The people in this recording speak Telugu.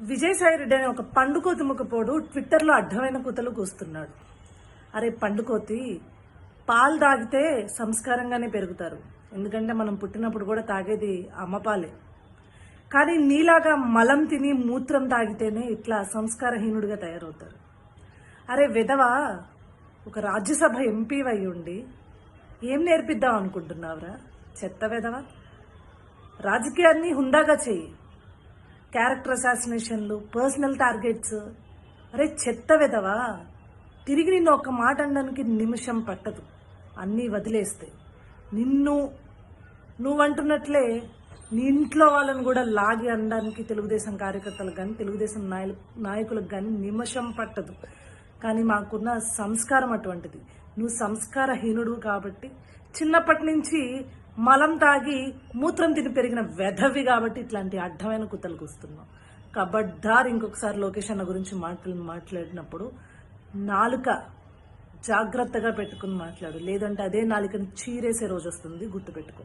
విజయసాయి రెడ్డి అనే ఒక పండుకోతి ముఖపోడు ట్విట్టర్లో అడ్డమైన కూతలు కూస్తున్నాడు. అరే పండుకోతి పాలు తాగితే సంస్కారంగానే పెరుగుతారు. ఎందుకంటే మనం పుట్టినప్పుడు కూడా తాగేది అమ్మ పాలే. కానీ నీలాగా మలం తిని మూత్రం తాగితేనే ఇట్లా సంస్కారహీనుడిగా తయారవుతారు. అరే విధవ ఒక రాజ్యసభ ఎంపీ అయి ఉండి ఏం నేర్పిద్దాం అనుకుంటున్నావురా? చెత్త విధవ? రాజకీయాన్ని హుందాగా చెయ్యి. క్యారెక్టర్ అసాసినేషన్లు పర్సనల్ టార్గెట్స్. అరే చెత్త విధవా? తిరిగి నిన్ను ఒక మాట అనడానికి నిమిషం పట్టదు. అన్నీ వదిలేస్తే. నిన్ను నువ్వంటున్నట్లే నీ ఇంట్లో వాళ్ళని కూడా లాగి అనడానికి తెలుగుదేశం కార్యకర్తలకు కానీ తెలుగుదేశం నాయకులకు కానీ నిమిషం పట్టదు. కానీ మాకున్న సంస్కారం అటువంటిది. నువ్వు సంస్కారహీనుడు కాబట్టి చిన్నప్పటి నుంచి మలం తాగి మూత్రం తిని పెరిగిన వెధవి కాబట్టి ఇట్లాంటి అడ్డమైన కుత్తలు వస్తున్నావు. కబడ్డార్ ఇంకొకసారి లోకేష్ అన్న గురించి మాటలు మాట్లాడినప్పుడు నాలుక జాగ్రత్తగా పెట్టుకుని మాట్లాడు. లేదంటే అదే నాలుకని చీరేసే రోజు వస్తుంది గుర్తుపెట్టుకో.